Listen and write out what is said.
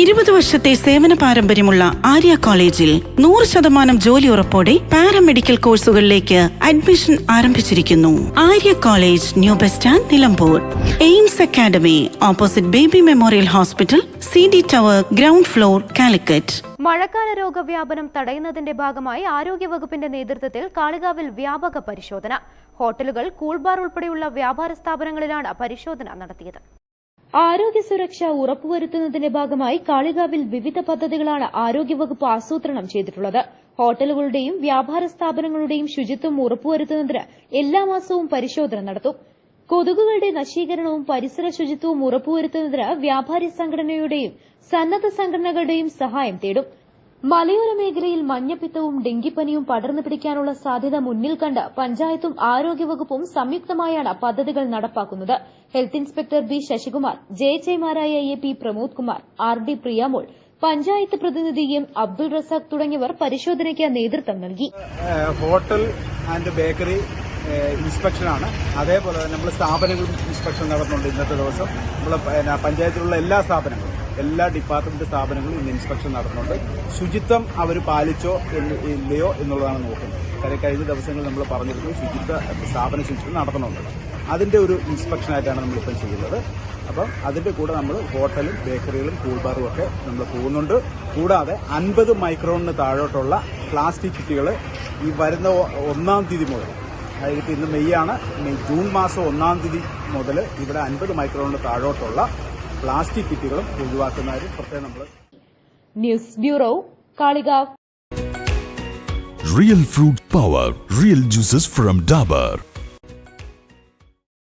ഇരുപത് വർഷത്തെ സേവന പാരമ്പര്യമുള്ള ആര്യ കോളേജിൽ നൂറ് ശതമാനം ജോലി ഉറപ്പോടെ പാരാമെഡിക്കൽ കോഴ്സുകളിലേക്ക് അഡ്മിഷൻ ആരംഭിച്ചിരിക്കുന്നു. Arya college new bus stand Nilambur. Aims academy opposite baby memorial hospital C D tower ground floor Calicut. മഴക്കാല രോഗവ്യാപനം തടയുന്നതിന്റെ ഭാഗമായി ആരോഗ്യവകുപ്പിന്റെ നേതൃത്വത്തിൽ കാളികാവിൽ വ്യാപക പരിശോധന. ഹോട്ടലുകൾ കൂൾബാർ ഉൾപ്പെടെയുള്ള വ്യാപാര സ്ഥാപനങ്ങളിലാണ് പരിശോധന നടത്തിയത്. ആരോഗ്യ സുരക്ഷ ഉറപ്പുവരുത്തുന്നതിന്റെ ഭാഗമായി കാളികാവിൽ വിവിധ പദ്ധതികളാണ് ആരോഗ്യവകുപ്പ് ആസൂത്രണം ചെയ്തിട്ടുള്ളത്. ഹോട്ടലുകളുടെയും വ്യാപാര സ്ഥാപനങ്ങളുടെയും ശുചിത്വം ഉറപ്പുവരുത്തുന്നതിന് എല്ലാ മാസവും പരിശോധന നടത്തും. കൊതുകുകളുടെ നശീകരണവും പരിസര ശുചിത്വവും ഉറപ്പുവരുത്തുന്നതിന് വ്യാപാരി സംഘടനയുടെയും സന്നദ്ധ സംഘടനകളുടെയും സഹായം തേടും. മലയോര മേഖലയിൽ മഞ്ഞപ്പിത്തവും ഡെങ്കിപ്പനിയും പടർന്നു പിടിക്കാനുള്ള സാധ്യത മുന്നിൽ കണ്ട് പഞ്ചായത്തും ആരോഗ്യവകുപ്പും സംയുക്തമായാണ് പദ്ധതികൾ നടപ്പാക്കുന്നത്. Health inspector B Sasikumar J എച്ച്ഐമാരായ A P Pramod Kumar R D Priyamol panchayat പ്രതിനിധി എം അബ്ദുൾ റസാഖ് തുടങ്ങിയവർ പരിശോധനയ്ക്ക് നേതൃത്വം നൽകി. ഹോട്ടൽ ആൻഡ് ബേക്കറി ഇൻസ്പെക്ഷനാണ്. അതേപോലെ തന്നെ നമ്മൾ സ്ഥാപനങ്ങളും ഇൻസ്പെക്ഷൻ നടന്നുണ്ട് ഇന്നത്തെ ദിവസം. നമ്മൾ പഞ്ചായത്തിലുള്ള എല്ലാ സ്ഥാപനങ്ങളും. എല്ലാ ഡിപ്പാർട്ട്മെന്റ് സ്ഥാപനങ്ങളും ഇന്ന് ഇൻസ്പെക്ഷൻ നടത്തുന്നുണ്ട്. ശുചിത്വം അവർ പാലിച്ചോ ഇല്ലയോ എന്നുള്ളതാണ് നോക്കുന്നത്. കാര്യം കഴിഞ്ഞ ദിവസങ്ങളിൽ നമ്മൾ പറഞ്ഞിരുന്നു ശുചിത്വ സ്ഥാപന ശുചിത്വം നടത്തണമെന്നുള്ളത് അതിന്റെ ഒരു ഇൻസ്പെക്ഷനായിട്ടാണ് നമ്മളിപ്പം ചെയ്യുന്നത്. അപ്പം അതിന്റെ കൂടെ നമ്മൾ ഹോട്ടലും ബേക്കറികളും കൂൾബാറും ഒക്കെ നമ്മൾ പോകുന്നുണ്ട്. കൂടാതെ അൻപത് മൈക്രോണിന് താഴോട്ടുള്ള പ്ലാസ്റ്റിക് കിറ്റുകൾ ഈ വരുന്ന ഒന്നാം തീയതി മുതൽ അതായത് ഇന്ന് മെയ്യാണ് മെയ് ജൂൺ മാസം ഒന്നാം തീയതി മുതൽ ഇവിടെ അൻപത് മൈക്രോണിന് താഴോട്ടുള്ള പ്ലാസ്റ്റിക് കിറ്റുകളും ഒഴിവാക്കുന്ന കാര്യം പ്രത്യേകം നമ്മൾ news bureau Kalikavu real fruit power real juices from Dabur.